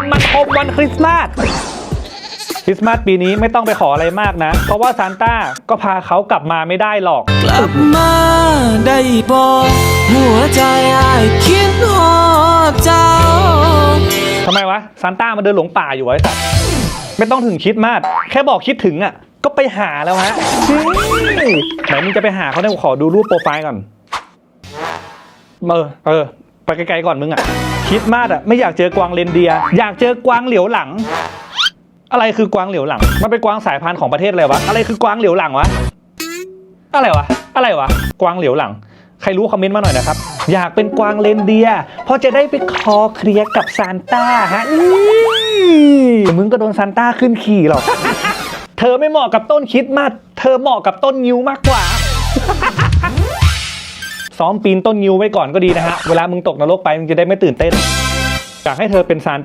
วันมันคมวันคริสต์มาสคริสต์มาสปีนี้ไม่ต้องไปขออะไรมากนะ เพราะว่าซานต้าก็พาเขากลับมาไม่ได้หรอก กลับมาได้บอกหัวใจอายคิดฮอดเจ้าทำไมวะซานต้ามาเดินหลงป่าอยู่ไว้สัตว์ไม่ต้องถึงคิดมากแค่บอกคิดถึงอะ ก็ไปหาแล้วฮะเฮ้ยไหนมึงจะไปหาเขาเนี่ยขอดูรูปโปรไฟล์ก่อนเออเออ ไปไกลๆก่อนมึงอะคิดมากอะไม่อยากเจอกวางเรนเดีย อยากเจอกวางเหลียวหลัง อะไรคือกวางเหลียวหลัง มันเป็นกวางสายพันธุ์ของประเทศอะไรวะ อะไรคือกวางเหลียวหลังวะ อะไรวะ อะไรวะ กวางเหลียวหลัง ใครรู้คอมเมนต์มาหน่อยนะครับ อยากเป็นกวางเลนเดีย เพราะจะได้ไปคอเคลียร์กับซานต้าฮะนี่มึงก็โดนซานต้าขึ้นขี่หรอก เธอไม่เหมาะกับต้นคิดมาก เธอเหมาะกับต้นงิ้วมากกว่า ซ้อมปีนต้นงิ้วไว้ก่อนก็ดีนะฮะ เวลามึงตกนรกไปมึงจะได้ไม่ตื่นเต้นอยากให้เธอเป็นซาน